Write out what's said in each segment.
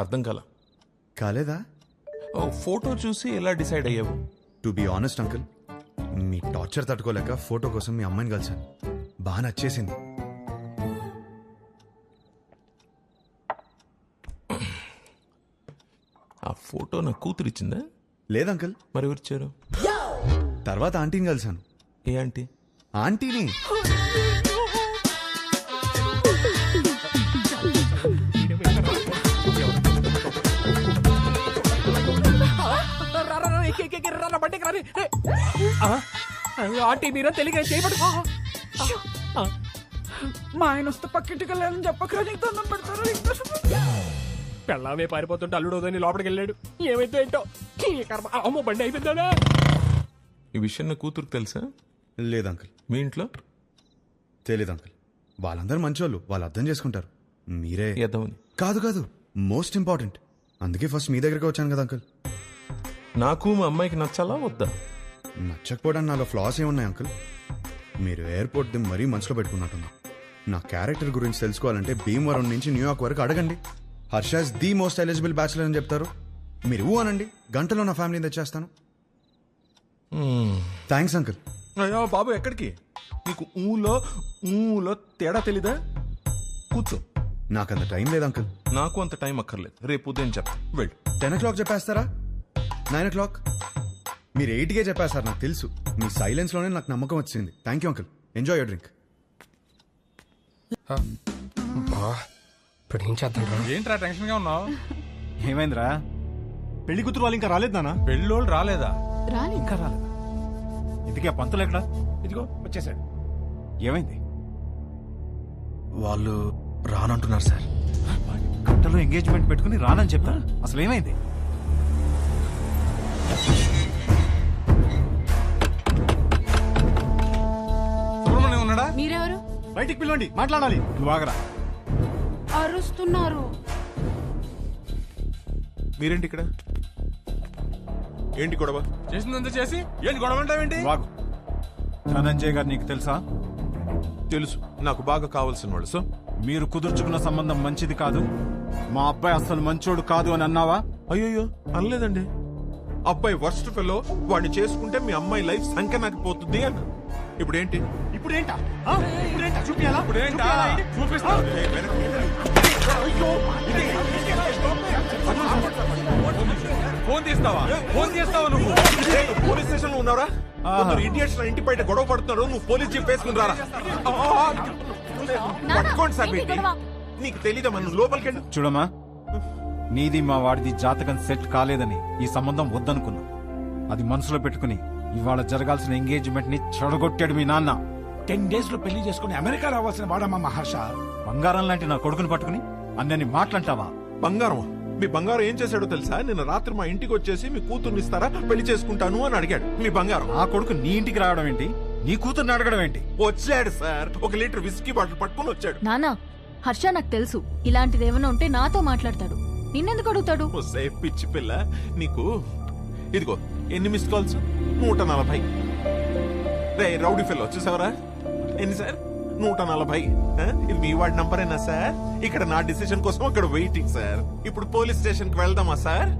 అర్థం కాల? కాలేదా? ఓ, ఫోటో చూసి ఎలా డిసైడ్ అయ్యావు? టు బి ఆనెస్ట్ అంకుల్ మీ టార్చర్ తట్టుకోలేక ఫోటో కోసం మీ అమ్మాయిని కలిశాను. బాగా నచ్చేసింది. ఆ ఫోటో నా కూతురు ఇచ్చిందా? లేదు అంకుల్ మరి ఎవరు ఇచ్చారు? తర్వాత ఆంటీని కలిశాను. ఏ ఆంటీ? ఆంటీని? ఆంటీ మీరా తెలియక చేయబడు మా ఆయన వస్తే పక్కింటికి వెళ్ళాలని చెప్పకరా నీకు దండం పెడతారు పెళ్ళామే పారిపోతుంటే అల్లుడోదని లోపలికి వెళ్ళాడు. ఏమైతే ఏంటో? ఈ కర్మ. అమ్మో బండి అయిపోయిందా ఈ విషయం నా కూతురుకు తెలుసా? లేదు అంకుల్. మీ ఇంట్లో? తెలియదు అంకుల్. వాళ్ళందరూ మంచోళ్ళు. వాళ్ళు అర్థం చేసుకుంటారు. మీరే. ఎదవని కాదు కాదు. Most important. అందుకే ఫస్ట్ మీ దగ్గరికి వచ్చాను కదా అంకుల్. నాకు మా అమ్మాయికి నచ్చాలా వద్దా? నచ్చకపోవడానికి నాలో ఫ్లాస్ ఏమున్నాయి అంకుల్ మీరు ఎయిర్పోర్ట్ ది మరీ మనసులో పెట్టుకున్నట్టున్నా. నా క్యారెక్టర్ గురించి తెలుసుకోవాలంటే భీమవరం నుంచి న్యూయార్క్ వరకు అడగండి. Harsha's the most eligible bachelor అని చెప్తారు. మీరు ఊ అనండి గంటలో నా ఫ్యామిలీని తెచ్చేస్తాను. థ్యాంక్స్ అంకుల్ అయ్యో బాబు ఎక్కడికి? నీకు ఊలో ఊలో తేడా తెలీదా? కూర్చో. నాకు అంత టైం లేదు అంకుల్ నాకు అంత టైం అక్కర్లేదు. రేపు ఉదయం చెప్తా. వెళ్ళు. టెన్ ఓ క్లాక్ చెప్పేస్తారా? నైన్ ఓ క్లాక్ మీరు ఎయిట్కే చెప్పేస్తారు నాకు తెలుసు. మీ సైలెన్స్లోనే నాకు నమ్మకం వచ్చింది. Thank you uncle enjoy your drink ఇప్పుడు ఏం చేద్దాం రా? ఏంట్రా టెన్షన్గా ఉన్నావు? ఏమైందిరా? పెళ్ళి కూతురు వాళ్ళు ఇంకా రాలేదు నాన్న. పెళ్ళోళ్ళు రాలేదా? ఇంకా రాలేదా? ఇంతకీ ఆ పంతులు ఎక్కడ? ఇదిగో వచ్చేసాడు. ఏమైంది? వాళ్ళు రానంటున్నారు సార్. గంటలో ఎంగేజ్మెంట్ పెట్టుకుని రానని చెప్తా? అసలు ఏమైంది? మీరెవరు? బయటికి పిలవండి మాట్లాడాలి. నువ్వు ఆగరా. అరుస్తున్నారు. మీరేంటి ఇక్కడ? ఏంటి గొడవ? చేసిందంతా చేసి ఏంటి గొడవ అంటావేంటి? ఆగు. ధనంజయ్ గారు నీకు తెలుసా? తెలుసు. నాకు బాగా కావాల్సిన వాళ్ళు. సో మీరు కుదుర్చుకున్న సంబంధం మంచిది కాదు? మా అబ్బాయి అసలు మంచోడు కాదు అని అన్నావా? అయ్యో అనలేదండి. అబ్బాయి వర్స్ట్ ఫెలో వాడిని చేసుకుంటే మీ అమ్మాయి లైఫ్ సంఖ్య నాకు పోతుంది అన్న ఇప్పుడు ఏంటి ఇప్పుడు ఏంటా? ఇప్పుడు ఏంటా చూపియాలా ఇప్పుడు ఏంటా చూపిస్తా ఫోన్ తీస్తావా? ఫోన్ తీస్తావా నువ్వు? పోలీస్ స్టేషన్లో ఉన్నారా కొందరు ఇడియట్స్ నా ఇంటి బయట గొడవ పడుతున్నారు. నువ్వు పోలీస్ జీప్ వేసుకుని రారా పట్టుకోండి సార్? నీకు తెలీదా మనం లోపలికి వెళ్ళు. చూడమ్మా నీది మా వాడిది జాతకం సెట్ కాలేదని ఈ సంబంధం వద్దనుకున్నా. అది మనసులో పెట్టుకుని ఇవాళ జరగాల్సిన ఎంగేజ్మెంట్ని చెడగొట్టాడు మీ నాన్న. టెన్ డేస్లో పెళ్ళి చేసుకుని అమెరికా రావాల్సిన వాడమ్మా మహర్ష బంగారం లాంటి నా కొడుకుని పట్టుకుని అన్నని మాట్లాంటావా బంగారం మీ బంగారం ఏం చేశాడో తెలుసా? నిన్న రాత్రి మా ఇంటికి వచ్చేసి మీ కూతుర్ని ఇస్తారా? పెళ్ళి చేసుకుంటాను అని అడిగాడు. మీ బంగారం. నా కొడుకు నీ ఇంటికి రావడం ఏంటి? నీ కూతుర్ని అడగడం ఏంటి? వచ్చాడు సార్. ఒక లీటర్ విస్కీ బాటిల్ పట్టుకుని వచ్చాడు. నానా హర్ష నాకు తెలుసు. ఇలాంటిది ఏమైనా ఉంటే నాతో మాట్లాడతాడు. నిన్నెందుకు అడుగుతాడు? పిచ్చి పిల్ల. నీకు ఇదిగో ఎన్ని మిస్ కాల్స్? నూట నలభై. రే రౌడీ ఫిల్ వచ్చేసావరా ఎన్ని సార్? నూట నలభై? ఇది మీ వాడి నంబరేనా సార్? ఇక్కడ నా డిసిషన్ కోసం అక్కడ వెయిటింగ్ సార్. ఇప్పుడు పోలీస్ స్టేషన్కి వెళ్దామా సార్?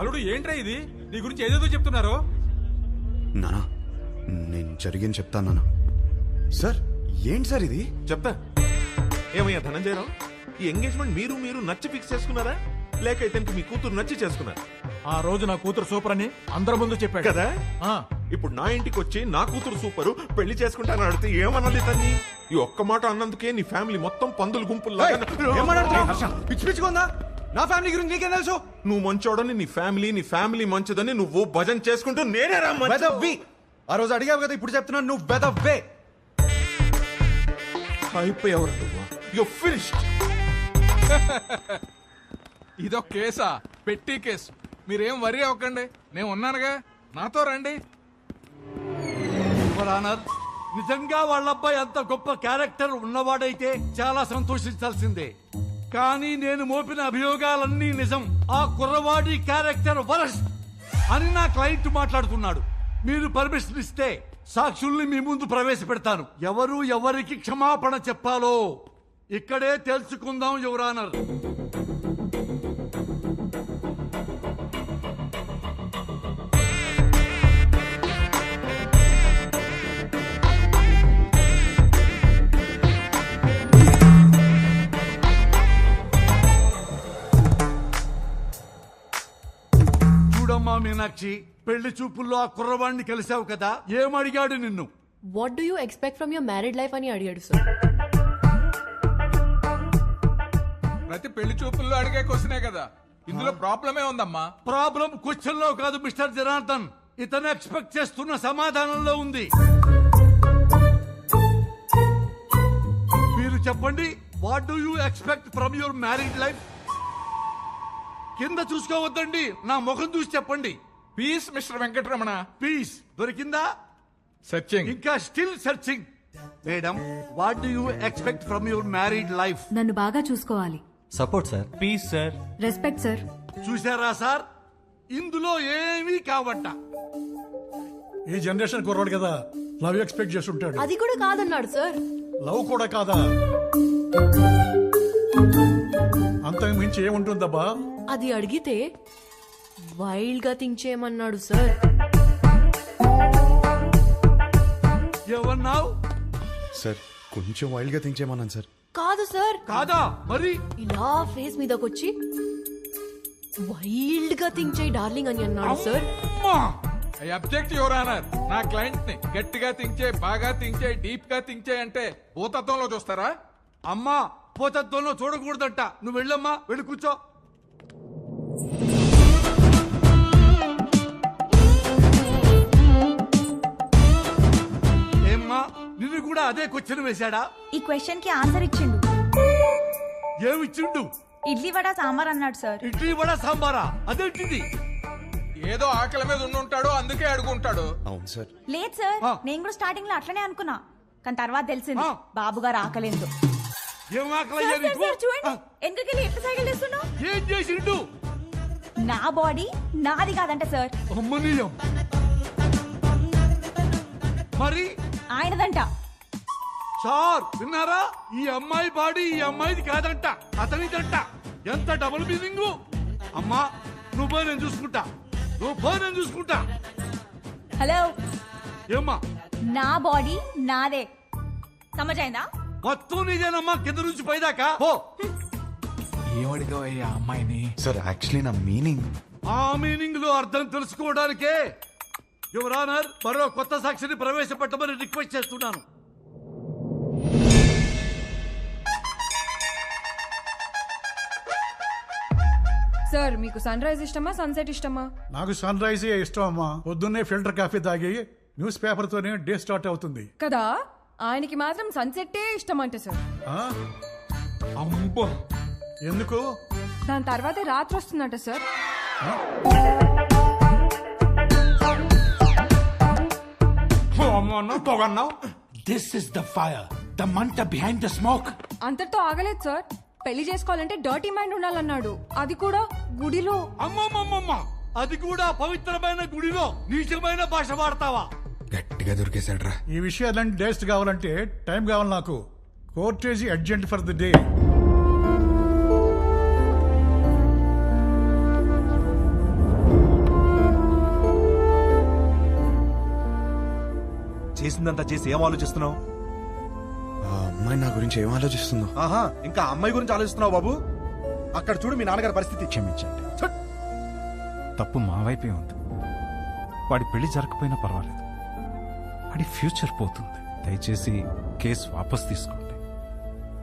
అల్లుడు ఏంట్రా ఇది? నీ గురించి ఏదేదో చెప్తున్నారు. నానా నేను జరిగింది చెప్తాను నానా. సార్ ఏంటి సార్ ఇది? చెప్తా. ఏమయ్యా ధనంజయరావు? ఈ ఎంగేజ్మెంట్ మీరు మీరు నచ్చి ఫిక్స్ చేసుకున్నారా? లేక ఇతనికి మీ కూతురు నచ్చి చేసుకున్నారా. ఆ రోజు నా కూతురు సూపర్ అని అందరి ముందు చెప్పాడు. కదా? ఆ, ఇప్పుడు నా ఇంటికి వచ్చి నా కూతురు సూపరు పెళ్ళి చేసుకుంటాను అడిగితే ఏమనాలి తన్ని? ఈ ఒక్క మాట అన్నందుకే నీ ఫ్యామిలీ మొత్తం పందులు గుంపులు పిచ్చి పిచ్చిగా ఉందా నా ఫ్యామిలీ గురించి నీకేం తెలుసు? నువ్వు మంచోడని నీ ఫ్యామిలీ నీ ఫ్యామిలీ మంచిదని నువ్వు భజన చేసుకుంటూ నేనే రా మంచి- వెదవ్వి. ఆ రోజు అడిగావు కదా ఇప్పుడు చెప్తున్నాను నువ్వు వెదవ్వే. అయిపోయావు నువ్వు. యు ఫినిష్డ్ ఇదో కేసా పెట్టి కేసు. మీరేం వరి అవ్వకండి. నేను ఉన్నానుగా. నాతో రండి. ఆనర్. నిజంగా వాళ్ళ అబ్బాయి అంత గొప్ప క్యారెక్టర్ ఉన్నవాడైతే చాలా సంతోషించాల్సిందే. కానీ నేను మోపిన అభియోగాలన్నీ నిజం. ఆ కుర్రవాడి క్యారెక్టర్ వరస్ అని నా క్లయింట్ మాట్లాడుతున్నాడు. మీరు పర్మిషన్ ఇస్తే సాక్షుల్ని మీ ముందు ప్రవేశపెడతాను. ఎవరు ఎవరికి క్షమాపణ చెప్పాలో ఇక్కడే తెలుసుకుందాం యువరానర్ మీనాక్షి పెళ్ళి చూపుల్లో ఆ కుర్రవాణ్ణి కలిసావు కదా? ఏమడిగాడు నిన్ను? What do you expect from your married life అని అడిగాడు సార్ ప్రతి పెళ్ళి చూపుల్లో అడిగే క్వశ్చనే కదా. ఇందులో ప్రాబ్లమే ఉందమ్మా. ప్రాబ్లం క్వశ్చన్లో కాదు మిస్టర్ జనార్దన్. ఇతను ఎక్స్పెక్ట్ చేస్తున్న సమాధానంలో ఉంది. మీరు చెప్పండి what do you expect from your married life కింద చూసుకోవద్దండి నా ముఖం చూసి చెప్పండి. పీస్ మిస్టర్ వెంకటరమణ పీస్ దొరికిందా? సత్యంగ్ ఇంకా still searching madam what do you expect from your married life నన్ను బాగా చూసుకోవాలి. Support sir please sir respect sir చూసారా సార్? ఇందులో ఏమీ కావట్ట. ఈ జనరేషన్ కుర్రాడు కదా లవ్ ఎక్స్పెక్ట్ చేసి ఉంటాడు అది కూడా కాదన్నాడు సార్ లవ్ కూడా కాదా? అంతకు మించి ఏముంటుందబ్బా? అది అడిగితే వైల్డ్గా థింక్ చేయమన్నాడు సార్ ఏమన్నావు? సార్ కొంచెం వైల్డ్గా థింక్ చేయమన్నాను సార్. కాదు సార్ కాదా? మరి? ఇలా ఫేస్ మీదకి వచ్చి వైల్డ్గా థింక్ చేయి డార్లింగ్ అని అన్నాడు సార్ అమ్మా! ఐ అబ్జెక్ట్ యువర్ ఆనర్ నా క్లయింట్ని గట్టిగా థింక్ చేయి బాగా థింక్ చేయి డీప్గా థింక్ చేయి అంటే భూతత్వంలో చూస్తారా? అమ్మా పోతత్వంలో చూడకూడదంట. నువ్వు వెళ్ళమ్మా వెళ్ళి కూర్చో. కూడా అదే క్వశ్చన్ వేశాడా? ఈ క్వశ్చన్కి ఆన్సర్ ఇచ్చిండు. ఏమిచ్చిండు ఇడ్లీ వడ సాంబార్ అన్నాడు సార్. ఇడ్లీ వడ సాంబారా? అదేంటిది? ఏదో ఆకలి మీద ఉండుంటాడు అందుకే అడుగుంటాడు. అవును సార్. లేదు సార్. నేను కూడా స్టార్టింగ్లో అట్లనే అనుకున్నా. కానీ తర్వాత తెలిసింది. బాబు గారు ఆకలేదు. ఏం ఆకలయ్యా నీకు? చూడండి. ఆ, ఎందుకెళ్ళి ఎట్లా సైకిల్ చేస్తున్నావు ఏం చేసిండు? నా బాడీ నాది కాదంట సార్. అమ్మనీయం మరి? ఆయనదంట. సార్ విన్నారా? ఈ అమ్మాయి బాడీ ఈ అమ్మాయిది కాదంట అతనిదంట. ఎంత డబుల్ మీనింగ్ అమ్మా నువ్వు పోయి నేను చూసుకుంటా. నువ్వు పోయి నేను చూసుకుంటా. హలో. ఏమ్మా? నా బాడీ నాదే. సమజైందా? మొత్తం నీదేనమ్మా కింద నుంచి పైదాకా. పో. ఏమడిగా ఆ అమ్మాయిని? సార్ యాక్చువల్లీ నా మీనింగ్ ఆ మీనింగ్లో అర్థం తెలుసుకోవడానికే. యువర్ ఆనర్ మరో కొత్త సాక్షిని ప్రవేశపెట్టమని రిక్వెస్ట్ చేస్తున్నాను. సార్ మీకు సన్ రైజ్ ఇష్టమా సన్సెట్ ఇష్టమా? నాకు సన్ రైజే ఇష్టం అమ్మా పొద్దున్నే ఫిల్టర్ కాఫీ తాగి న్యూస్ పేపర్ తోనే డే స్టార్ట్ అవుతుంది. కదా? ఆయనకి మాత్రం సన్సెట్టే ఇష్టం అంట సార్. ఆ? అమ్మో ఎందుకు? దాని తర్వాతే రాత్రి వస్తుందంట sir. This is the fire the మంట బిహైండ్ ద స్మోక్ అంతటితో ఆగలేదు సార్. పెళ్ళి చేసుకోవాలంటే డర్టీ మైండ్ ఉండాలన్నాడు. అది కూడా గుడిలో. అమ్మమ్మమ్మమ్మ అది కూడా పవిత్రమైన గుడిలో నీచమైన భాష వాడతావా? గట్టిగా దొరికేశాడు రా ఈ విషయాలన్నీ డేస్ట్ కావాలంటే టైం కావాలి నాకు. Court adjourned for the day. చేసిందంతా చేసి ఏం ఆలోచిస్తున్నావు? అమ్మాయి నా గురించి ఏం ఆలోచిస్తుందో? ఆహా ఇంకా అమ్మాయి గురించి ఆలోచిస్తున్నావు బాబు? అక్కడ చూడు మీ నాన్నగారి పరిస్థితి. క్షమించండి. తప్పు మా వైపే ఉంది. వాడి పెళ్ళి జరగకపోయినా పర్వాలేదు. వాడి ఫ్యూచర్ పోతుంది. దయచేసి కేసు వాపస్ తీసుకోండి.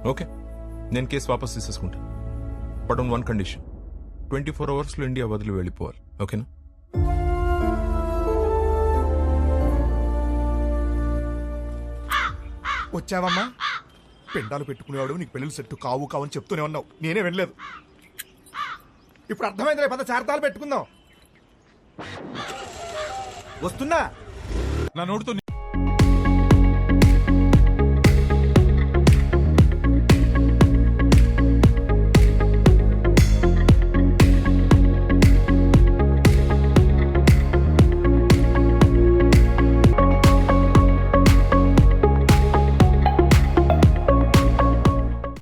ఓకే. నేను కేసు వాపస్ తీసేసుకుంటాను but on one condition. Twenty four అవర్స్లో ఇండియా వదిలి వెళ్ళిపోవాలి. ఓకేనా? వచ్చావమ్మా? పెండాలు పెట్టుకునేవాడు నీకు పెళ్ళిళ్ళు సెట్ కావు కావని చెప్తూనే ఉన్నావు. నేనే వెళ్ళలేదు ఇప్పుడు అర్థమైంది పద చార్తాలు పెట్టుకుందాం. వస్తున్నా? నా నోటితో